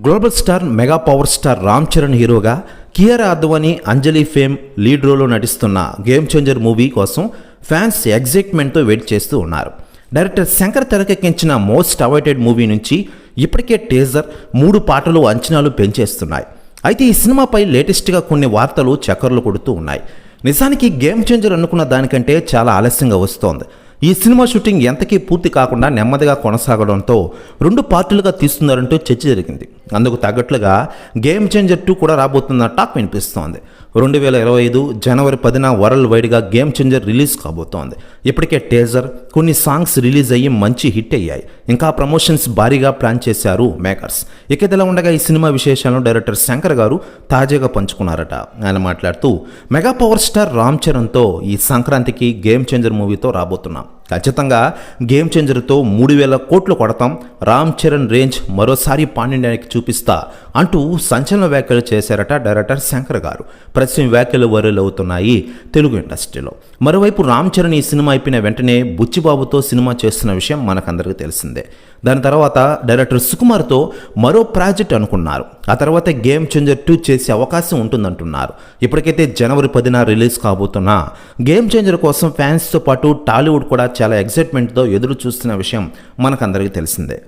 Global star mega power star Ram Charan హీరోగా Kiara Advani Anjali fame lead రోల్లో నటిస్తున్న గేమ్ చేంజర్ మూవీ కోసం ఫ్యాన్స్ ఎగ్జైట్మెంట్తో వెయిట్ చేస్తూ ఉన్నారు. డైరెక్టర్ శంకర్ తెరకెక్కించిన మోస్ట్ అవైటెడ్ మూవీ నుంచి ఇప్పటికే టేజర్ మూడు పాటలు అంచనాలు పెంచేస్తున్నాయి. అయితే ఈ సినిమాపై లేటెస్ట్గా కొన్ని వార్తలు చక్కర్లు కొడుతూ ఉన్నాయి. నిజానికి గేమ్ చేంజర్ అనుకున్న దానికంటే చాలా ఆలస్యంగా వస్తోంది. ఈ సినిమా షూటింగ్ ఎంతకీ పూర్తి కాకుండా నెమ్మదిగా కొనసాగడంతో రెండు పార్టీలుగా తీస్తున్నారంటూ చర్చ జరిగింది. అందుకు తగ్గట్లుగా గేమ్ చేంజర్ టూ కూడా రాబోతున్న టాక్ వినిపిస్తోంది. రెండు వేల ఇరవై ఐదు జనవరి పదిన వరల్డ్ వైడ్గా గేమ్ చేంజర్ రిలీజ్ కాబోతోంది. ఇప్పటికే టేజర్ కొన్ని సాంగ్స్ రిలీజ్ అయ్యి మంచి హిట్ అయ్యాయి. ఇంకా ప్రమోషన్స్ భారీగా ప్లాన్ చేశారు మేకర్స్ ఇక ఇదిలా ఉండగా ఈ సినిమా విశేషాలను డైరెక్టర్ శంకర్ గారు తాజాగా పంచుకున్నారట. ఆయన మాట్లాడుతూ మెగా పవర్ స్టార్ రామ్ చరణ్తో ఈ సంక్రాంతికి గేమ్ చేంజర్ మూవీతో రాబోతున్నాం. ఖచ్చితంగా గేమ్ చేంజర్తో మూడు వేల కోట్లు కొడతాం. రామ్ చరణ్ రేంజ్ మరోసారి పాండ్యానికి చూపిస్తా అంటూ సంచలన వ్యాఖ్యలు చేశారట డైరెక్టర్ శంకర్ గారు. ప్రస్తుతం వ్యాఖ్యలు వైరల్ అవుతున్నాయి తెలుగు ఇండస్ట్రీలో. మరోవైపు రామ్ చరణ్ ఈ సినిమా అయిపోయిన వెంటనే బుచ్చిబాబుతో సినిమా చేస్తున్న విషయం మనకందరికీ తెలిసిందే. దాని తర్వాత డైరెక్టర్ సుకుమార్తో మరో ప్రాజెక్ట్ అనుకున్నారు. ఆ తర్వాత గేమ్ చేంజర్ టూ చేసే అవకాశం ఉంటుందంటున్నారు. ఇప్పటికైతే జనవరి పదిన రిలీజ్ కాబోతున్న గేమ్ చేంజర్ కోసం ఫ్యాన్స్తో పాటు టాలీవుడ్ కూడా చాలా ఎగ్జైట్మెంట్తో ఎదురు చూస్తున్న విషయం మనకందరికీ తెలిసిందే.